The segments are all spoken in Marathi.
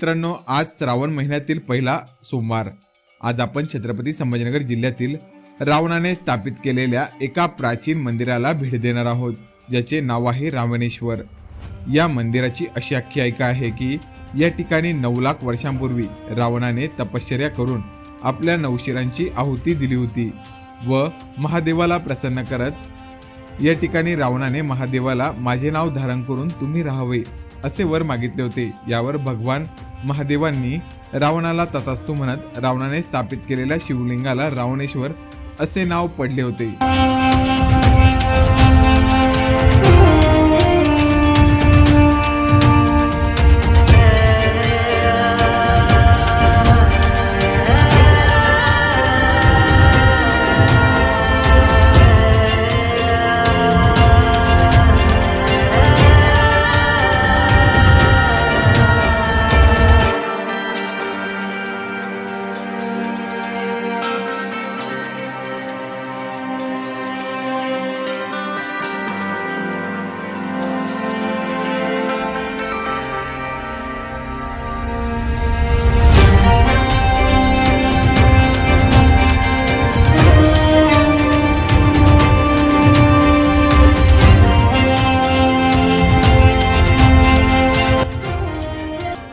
मित्रांनो आज श्रावण महिन्यातील पहिला सोमवार. आज आपण छत्रपती संभाजीनगर जिल्ह्यातील रावणाने स्थापित केलेल्या एका प्राचीन मंदिराला भेट देणार आहोत ज्याचे नाव आहे रावणेश्वर. या मंदिराची अशी आख्यायिका आहे की या ठिकाणी नऊ लाख वर्षांपूर्वी रावणाने तपश्चर्या करून आपल्या नवशिरांची आहुती दिली होती व महादेवाला प्रसन्न करत या ठिकाणी रावणाने महादेवाला माझे नाव धारण करून तुम्ही राहावे असे वर मागितले होते. यावर भगवान महादेवांनी रावणाला तथास्तू म्हणत रावणाने स्थापित केलेल्या शिवलिंगाला रावणेश्वर असे नाव पडले होते.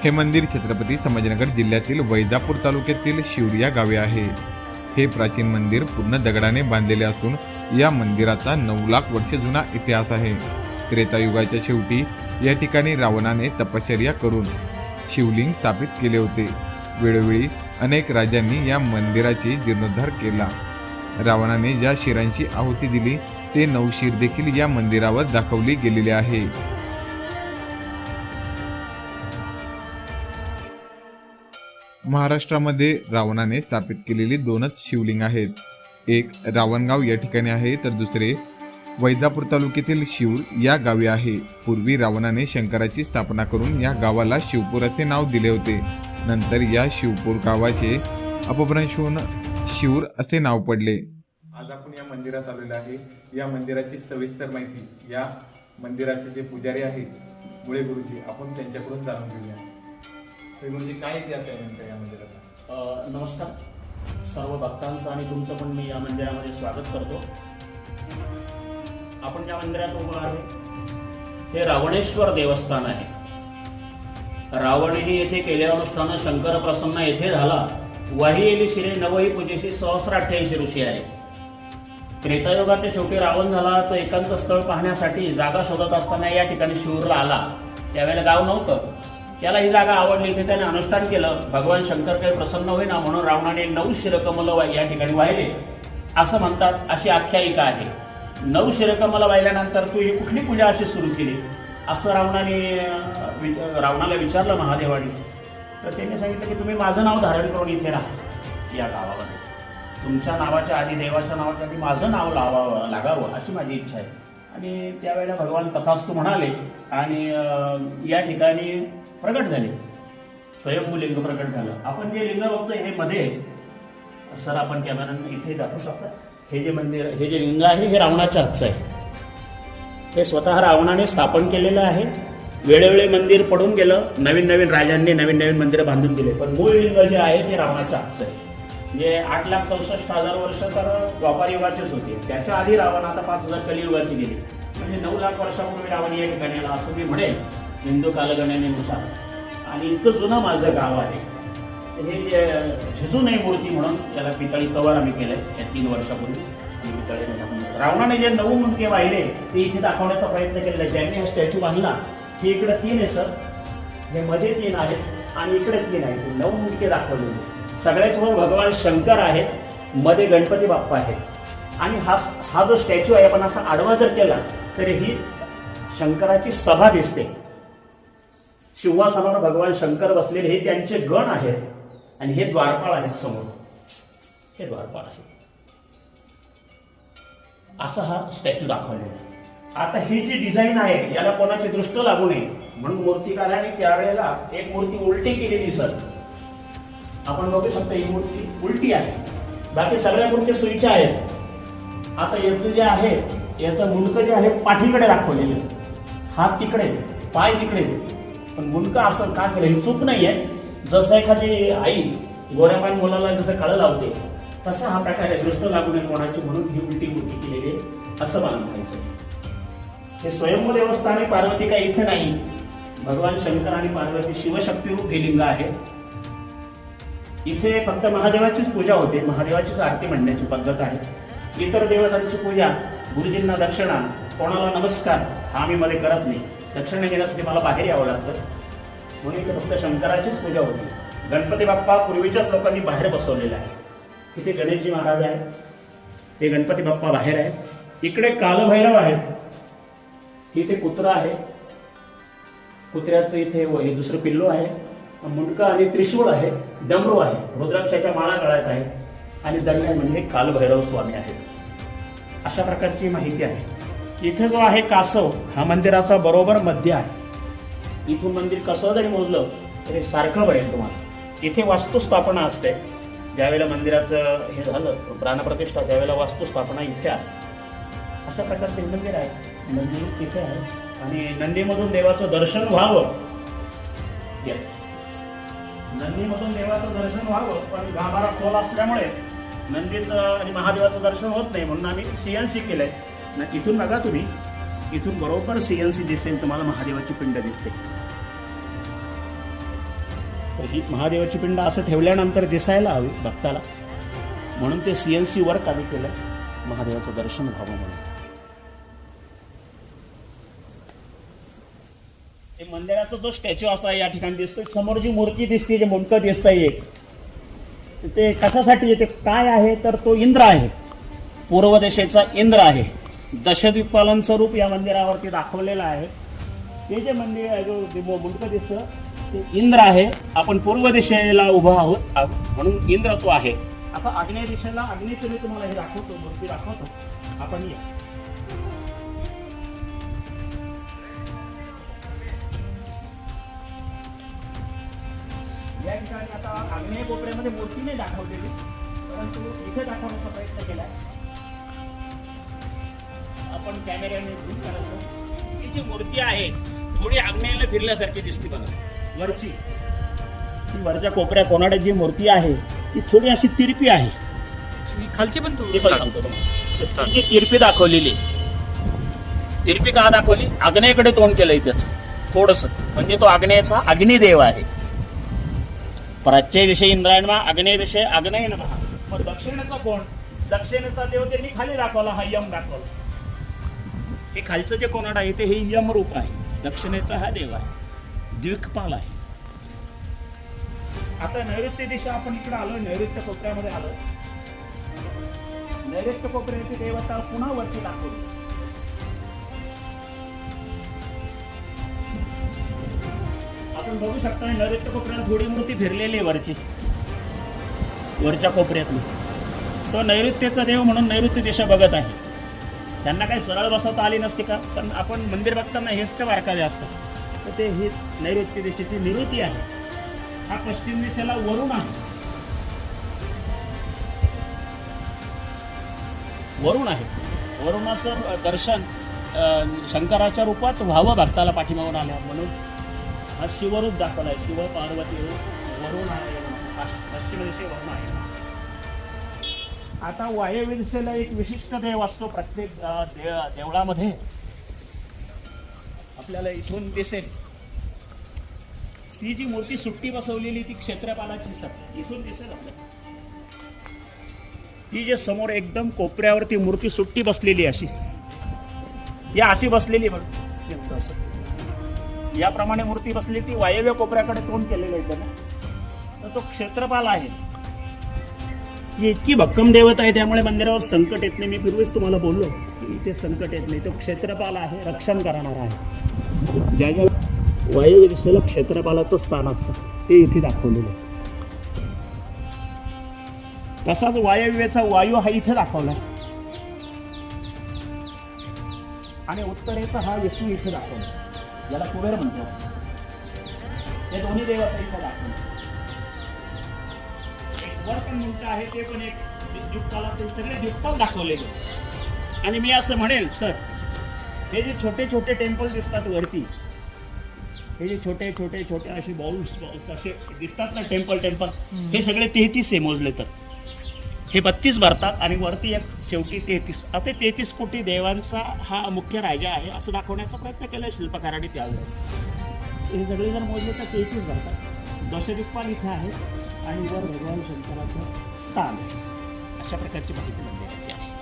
हे मंदिर छत्रपती संभाजीनगर जिल्ह्यातील वैजापूर तालुक्यातील शिवरी या आहे. हे प्राचीन मंदिर पूर्ण दगडाने बांधलेले असून या मंदिराचा नऊ लाख वर्ष जुना इतिहास आहे. त्रेतायुगाच्या शेवटी या ठिकाणी रावणाने तपश्चर्या करून शिवलिंग स्थापित केले होते. वेळोवेळी अनेक राजांनी या मंदिराची जीर्णोद्धार केला. रावणाने ज्या शिरांची आहुती दिली ते नऊ शिर देखील या मंदिरावर दाखवली गेलेले आहे. महाराष्ट्रामध्ये रावणाने स्थापित केलेली दोनच शिवलिंग आहेत. एक रावणगाव या ठिकाणी आहे तर दुसरे वैजापूर तालुक्यातील शिवूर या गावी आहे. पूर्वी रावणाने शंकराची स्थापना करून या गावाला शिवपूर असे नाव दिले होते. नंतर या शिवपूर गावाचे अपभ्रंश होऊन शिवूर असे नाव पडले. आज आपण या मंदिरात आलेलो आहे. या मंदिराची सविस्तर माहिती या मंदिराचे जे पुजारी आहेत मुळे गुरुजी आपण त्यांच्याकडून जाणून घेऊया. तर काय इतिहास आहे या नमस्कार. सर्व भक्तांचं आणि तुमचं पण मी या मंदिरामध्ये स्वागत करतो. आपण ज्या मंदिरात उभं आहे हे रावणेश्वर देवस्थान आहे. रावणही येथे केलेलं अनुष्ठान शंकर प्रसन्न येथे झाला. वाही एली शिरे नवही पूजेशी सहस्र अठ्ठ्याऐंशी ऋषी आहे त्रेतायुगाच्या शेवटी रावण झाला तर एकांत स्थळ पाहण्यासाठी जागा शोधत असताना या ठिकाणी शिवरला आला. त्यावेळेला गाव नव्हतं. त्याला ही जागा आवडली इथे त्याने अनुष्ठान केलं. भगवान शंकर काही प्रसन्न होईना म्हणून रावणाने नऊ शिरकमल या ठिकाणी वाहिले. असं म्हणतात अशी आख्यायिका आहे. नऊ शिरकमल वाहिल्यानंतर तू ही कुठली पूजा अशी सुरू केली? असं रावणाने वि- रावणाला विचारलं महादेवाने. तर त्यांनी सांगितलं की तुम्ही माझं नाव धारण करून इथे राहा या गावामध्ये. तुमच्या नावाच्या आधी देवाच्या नावाच्या आधी माझं नाव लावावं लागावं अशी माझी इच्छा आहे. आणि त्यावेळेला भगवान तथास्तू म्हणाले. आणि या ठिकाणी प्रकट झाले. स्वयंभू लिंग प्रकट झालं. आपण जे लिंग बघतो हे मध्ये सर आपण कॅमेराने इथे दाखवू शकता. हे जे मंदिर हे जे लिंग आहे हे रावणाच्या हातचं आहे. हे स्वतः रावणाने स्थापन केलेलं आहे. वेळोवेळी मंदिर पडून गेलं. नवीन नवीन राजांनी नवीन नवीन मंदिरं बांधून दिले. पण मूळ लिंग जे आहे ते रावणाच्या हातचं आहे. म्हणजे आठ लाख चौसष्ट हजार वर्ष तर व्यापार युगाचेच होते. त्याच्या आधी रावण आता पाच हजार कलियुगाची गेली. म्हणजे नऊ लाख वर्षापूर्वी रावण या ठिकाणी आला असं मी म्हणेल हिंदू कालगणनेनुसार आणि इतकं जुनं माझं गाव आहे. हे जे झिजू नये मूर्ती म्हणून त्याला पितळी कवर आम्ही केलं आहे या तीन वर्षापूर्वी. आणि पितळी म्हणजे रावणाने जे नऊ मुंडके वाहिले ते इथे दाखवण्याचा प्रयत्न केलेला. आहे ज्यांनी हा स्टॅच्यू बांधला हे इकडे तीन आहे सर. हे मध्ये तीन आहेत आणि इकडे तीन आहेत. नऊ मुंडके दाखवलेली सगळ्याच वर भगवान शंकर आहेत मध्ये गणपती बाप्पा आहेत. आणि हा हा जो स्टॅच्यू आहे आपण असा आडवा जर केला तर ही शंकराची सभा दिसते. सिंहासनावर भगवान शंकर बसलेले हे त्यांचे गण आहेत. आणि हे द्वारपाळ आहेत समोर. हे द्वारपाळ आहे असा हा स्टॅच्यू दाखवलेला आहे. आता ही जी डिझाईन आहे याला कोणाची दृष्ट लागू नये. म्हणून मूर्तिकाराने त्यावेळेला एक मूर्ती उलटी केलेली सर आपण बघू शकता ही मूर्ती उलटी आहे. बाकी सगळ्या मूर्ती सुईच्या आहेत. आता याचं जे आहे याचं मुलकं जे आहे पाठीकडे दाखवलेलं हात तिकडे पाय तिकडे. पण मुलगा असं का केलं? ही चूक नाहीये. जसं एखादी आई गोऱ्यापान मुलाला जसं कळ लावते तसा हा प्रकार आहे. दृष्ट लागू नये कोणाची म्हणून ही उलटी उलटी केलेली आहे असं मला म्हणायचं हे स्वयंभू देवस्थान आणि पार्वती काही इथे नाही. भगवान शंकर आणि पार्वती शिवशक्तीरूप हे लिंग आहे. इथे फक्त महादेवाचीच पूजा होते. महादेवाचीच आरती म्हणण्याची पद्धत आहे. इतर देवतांची पूजा गुरुजींना दक्षिणा कोणाला नमस्कार हा आम्ही मध्ये करत नाही. दक्षिण घेण्यासाठी मला बाहेर यावं लागतं. म्हणून इथे फक्त शंकराचीच पूजा होती. गणपती बाप्पा पूर्वीच्याच लोकांनी बाहेर बसवलेला आहे. तिथे गणेशजी महाराज आहेत. ते गणपती बाप्पा बाहेर आहेत. इकडे कालभैरव आहेत. इथे कुत्रा आहे. कुत्र्याचं इथे व- हे दुसरं पिल्लू आहे. मुंडका आणि त्रिशूळ आहे. डमरू आहे. रुद्राक्षाच्या माळा गळ्यात आहे. आणि दरम्यान म्हणजे कालभैरव स्वामी आहेत. अशा प्रकारची माहिती आहे. इथे जो आहे कासव हा मंदिराचा बरोबर मध्य आहे. इथून मंदिर कसं जरी मोजलं तरी सारखं बरेल तुम्हाला. इथे वास्तुस्थापना असते. ज्यावेळेला मंदिराचं हे झालं प्राणप्रतिष्ठा त्यावेळेला वास्तुस्थापना इथे आहे. अशा प्रकारचे मंदिर आहे. मंदिर इथे आहे. आणि नंदीमधून देवाचं दर्शन व्हावं. येस नंदीमधून देवाचं दर्शन व्हावं पण गाभारा खोल असल्यामुळे नंदीचं आणि महादेवाचं दर्शन होत नाही म्हणून आम्ही सीएनसी आहे ना इथून बघा तुम्ही. इथून बरोबर सी एन सी दिसेल तुम्हाला महादेवाची पिंड दिसते. तर ही महादेवाची पिंड असं ठेवल्यानंतर दिसायला हवी भक्ताला. म्हणून ते सी एन सी वर्क आम्ही केलं महादेवाचं दर्शन व्हावं म्हणून. ते मंदिराचा जो स्टॅच्यू असता या ठिकाणी दिसतोय. समोर जी मूर्ती दिसते जे मुंडकं दिसतंय एक. ते कशासाठी येते? काय आहे? तर तो इंद्र आहे. पूर्व दिशेचा इंद्र आहे. दशद्वीपालांचं रूप या मंदिरावरती दाखवलेलं आहे. ते जे मंदिर आहे जो जे मुंडकं दिसतं ते इंद्र आहे. आपण पूर्व दिशेला उभा आहोत. म्हणून इंद्र तो आहे. आता आग्नेय दिशेला आग्नेयचं मी तुम्हाला हे दाखवतो मूर्ती दाखवतो. आपण या. या ठिकाणी आता आग्नेय कोपऱ्यामध्ये मूर्ती नाही दाखवलेली परंतु इथे दाखवण्याचा प्रयत्न केला आपण कॅमेऱ्याने झूम करायचं ही जी मूर्ती आहे थोडी आग्नेयला फिरल्यासारखी दिसते बघा. वरची. ती वरच्या कोपऱ्या कोणाड्यात जी मूर्ती आहे ती थोडी अशी तिरपी आहे. खालची पण तू सांगतो जी तिरपी दाखवलेली तिरपी का दाखवली? आग्नेयकडे तोंड केलंय त्याच थोडस. म्हणजे तो आग्नेयचा अग्निदेव आहे. प्राच्य दिशे इंद्रायण मा आग्नेय दिशे आग्नेय नमः. मग दक्षिणेचा कोण? दक्षिणेचा देव त्यांनी खाली दाखवला हा यम दाखवला. हे खालचं जे कोणाड आहे ते हे यम रूप आहे. दक्षिणेचा हा देव आहे. द्विकपाल आहे. आता नैऋत्य दिशा आपण इकडे आलो नैऋत्य कोपऱ्यामध्ये आलो. नैऋत्य कोपऱ्याची देवता पुन्हा वरती दाखवली? आपण बघू शकता नैऋत्य कोपऱ्याला थोडी मूर्ती फिरलेली आहे वरची. वरच्या कोपऱ्यातली तो नैऋत्यचा देव म्हणून नैऋत्य दिशा बघत आहे. त्यांना काही सरळ बसवता आली नसते का? पण आपण मंदिर बघताना हेच तर वारकावे असतात. तर ते ही नैऋत्य दिशेची निवृत्ती आहे. हा पश्चिम दिशेला वरुण आहे. वरुण आहे. वरुणाचं दर्शन शंकराच्या रूपात व्हावं भक्ताला पाठीमागून आल्या म्हणून हा शिवरूप दाखवलाय शिव पार्वती रूप वरुण आहे. पश्चिम दिशे वरुण आहे. आता वायव्य एक विशिष्ट देव असतो प्रत्येक दे- देवळामध्ये. आपल्याला इथून दिसेल. ती जी मूर्ती सुट्टी बसवलेली ती क्षेत्रपालाची इथून दिसेल आपल्याला. ती जे समोर एकदम कोपऱ्यावरती मूर्ती सुट्टी बसलेली अशी. या अशी बसलेली बघ. असं याप्रमाणे मूर्ती बसली ती वायव्य कोपऱ्याकडे तोंड केलेलं आहे त्यानं. तर तो क्षेत्रपाल आहे. ही इतकी भक्कम देवता आहे त्यामुळे मंदिरावर संकट येत नाही. मी पूर्वीच तुम्हाला बोललो की इथे संकट येत नाही. तो क्षेत्रपाल आहे रक्षण करणार आहे. ज्या ज्या वायव्य दिशेला क्षेत्रपालाचं स्थान असतं ते इथे दाखवलेलं आहे. तसाच वायव्यचा वायू हा इथे दाखवला आणि उत्तरेचा हा विष्णू इथे दाखवला याला कुबेर म्हणतो हे दोन्ही देवता इथे दाखवले. वर पण मुलगा आहे ते पण एक द्वीपकालातील सगळे द्वीपकाल दाखवलेले आणि मी असं म्हणेल सर हे जे छोटे छोटे टेम्पल दिसतात वरती हे जे छोटे छोटे छोटे असे बॉल्स बॉल्स असे दिसतात ना टेम्पल टेम्पल हे सगळे तेहतीस आहे मोजले तर. हे बत्तीस भरतात आणि वरती एक शेवटी तेहतीस. आता तेहतीस कोटी देवांचा हा मुख्य राजा आहे असं दाखवण्याचा प्रयत्न केला शिल्पकाराने त्यावेळेस हे सगळे जर मोजले तर तेहतीस भरतात. दशदिक्पाल इथे आहे आणि वर भगवान शंकराचं स्थान आहे. अशा प्रकारची माहिती मंदिराची आहे.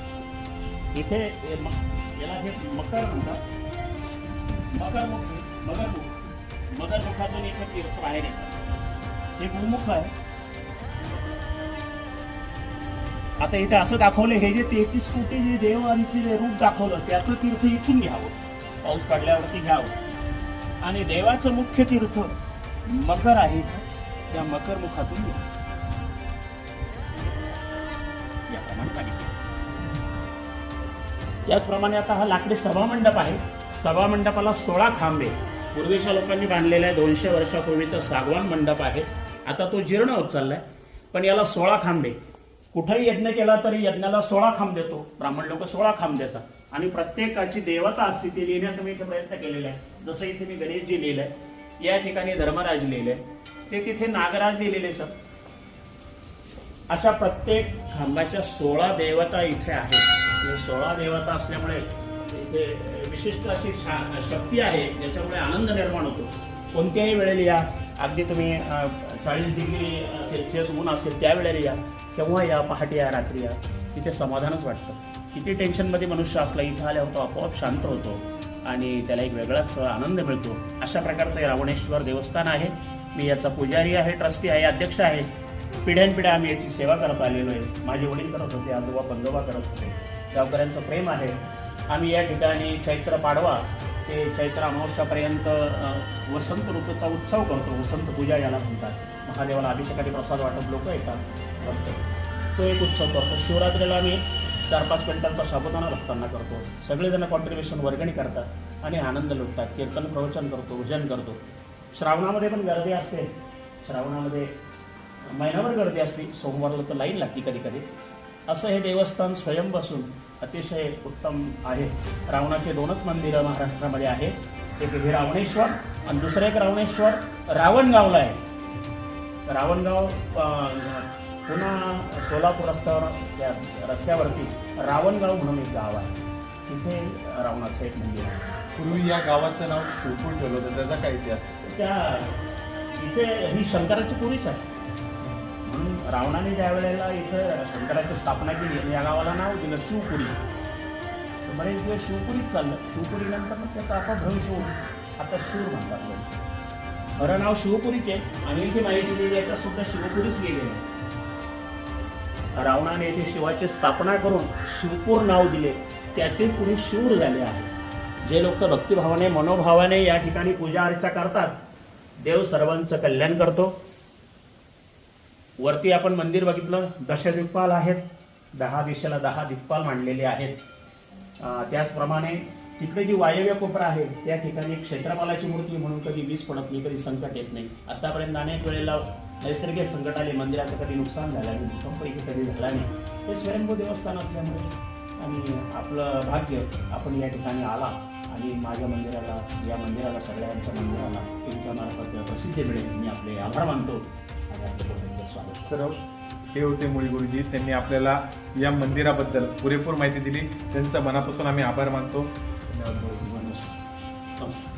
इथे म- याला हे मकर म्हणतात. मकरमुख मगरमुख मगरमुखातून इथे तीर्थ बाहेर येतात. हे गुरुमुख आहे. आता इथे असं दाखवलं हे जे तेहतीस कोटी जे देवांचे जे रूप दाखवलं त्याचं तीर्थ इथून घ्यावं. पाऊस पडल्यावरती घ्यावं. आणि देवाचं मुख्य तीर्थ मकर आहे त्या मकर मुखातून त्याचप्रमाणे आता हा लाकडी सभामंडप आहे. सभामंडपाला सोळा खांबे. पूर्वीच्या लोकांनी बांधलेला आहे. दोनशे वर्षापूर्वीचा सागवान मंडप आहे. आता तो जीर्ण होत चाललाय. पण याला सोळा खांबे. कुठेही यज्ञ केला तरी यज्ञाला सोळा खांब देतो. ब्राह्मण लोक सोळा खांब देतात. आणि प्रत्येकाची देवता असते ती लिहिण्याचा मी इथे प्रयत्न केलेला आहे. जसं इथे मी गणेशजी लिहिलंय. या ठिकाणी धर्मराज लिहिले. ते तिथे नागराज लिहिलेले सर. अशा प्रत्येक खांबाच्या सोळा देवता इथे आहेत. सोळा देवता असल्यामुळे इथे विशिष्ट अशी शक्ती आहे ज्याच्यामुळे आनंद निर्माण होतो. कोणत्याही वेळेला या अगदी तुम्ही चाळीस डिग्री सेल्सिअस ऊन असेल त्यावेळेला या केव्हा या पहाटे या रात्री या तिथे समाधानच वाटतं. किती टेन्शनमध्ये मनुष्य असला इथं आल्यावर तो आपोआप शांत होतो. आणि त्याला एक वेगळाच आनंद मिळतो. अशा प्रकारचं हे रावणेश्वर देवस्थान आहे. मी याचा पुजारी आहे ट्रस्टी आहे अध्यक्ष आहे. पिढ्यानपिढ्या आम्ही याची सेवा करत आलेलो आहे. माझे वडील करत होते आजोबा बंदोबा करत होते. गावकऱ्यांचं प्रेम आहे. आम्ही या ठिकाणी चैत्र पाडवा ते चैत्र अमावस्यापर्यंत वसंत ऋतूचा उत्सव करतो. वसंत पूजा याला म्हणतात. महादेवाला अभिषेकाने प्रसाद वाटप लोक येतात. करतो तो एक उत्सव करतो. शिवरात्रीला आम्ही चार पाच क्विंटलचा साबुदाणा भक्तांना करतो. सगळेजण कॉन्ट्रीब्युशन वर्गणी करतात आणि आनंद लुटतात. कीर्तन प्रवचन करतो भजन करतो. श्रावणामध्ये पण गर्दी असते. श्रावणामध्ये महिनाभर गर्दी असते. सोमवारला तर लाईन लागते कधी कधी. असं हे देवस्थान स्वयं बसून अतिशय उत्तम आहे. रावणाचे दोनच मंदिरं महाराष्ट्रामध्ये आहेत एक हे रावणेश्वर आणि दुसरं एक रावणेश्वर रावणगावला आहे. रावणगाव पुन्हा सोलापूर रस्त्यावर त्या रस्त्यावरती रावणगाव म्हणून एक गाव आहे. तिथे रावणाचं एक मंदिर आहे. पूर्वी या गावाचं नाव शिवपूर ठेवलं होतं. त्याचा काय इतिहास? त्या इथे ही शंकराची पुरीच आहे. म्हणून रावणाने ज्या वेळेला इथं शंकराची स्थापना केली आणि या गावाला नाव दिलं शिवपुरी. तर बरेच दिवस शिवपुरीच चाललं. शिवपुरी नंतर मग त्याचा आता भविष्य होऊन आता शिव म्हणतात खरं नाव शिवपुरीच आहे. आणि इथे माहिती दिली याच्यात सुद्धा शिवपुरीच गेलेलं आहे. रावणाने येथे शिवाची स्थापना करून शिवपूर नाव दिले त्याचे पुढे शूर झाले आहे. जे लोक भक्तिभावाने मनोभावाने या ठिकाणी पूजा अर्चा करतात देव सर्वांचं कल्याण करतो. वरती आपण मंदिर बघितलं दशदिक्पाल आहेत. दहा दिशेला दहा दिक्पाल मांडलेले आहेत. त्याचप्रमाणे तिकडे जी वायव्य कोपरा आहे त्या ठिकाणी क्षेत्रपालाची मूर्ती म्हणून कधी वीज पडत नाही कधी संकट येत नाही. आतापर्यंत अनेक वेळेला नैसर्गिक संकट आले मंदिराचं कधी नुकसान झालं नाही भूकंप इथे कधी झाला नाही ते स्वयंभू देवस्थान असल्यामुळे आणि आपलं भाग्य आपण या ठिकाणी आला आणि माझ्या मंदिराला या मंदिराला सगळ्यांच्या मंदिराला तुमच्या मार्फत प्रसिद्धी मिळेल. मी आपले आभार मानतो. आणि आपले स्वागत. तर हे होते मुळी गुरुजी. त्यांनी आपल्याला या मंदिराबद्दल पुरेपूर माहिती दिली. त्यांचा मनापासून आम्ही आभार मानतो. धन्यवाद.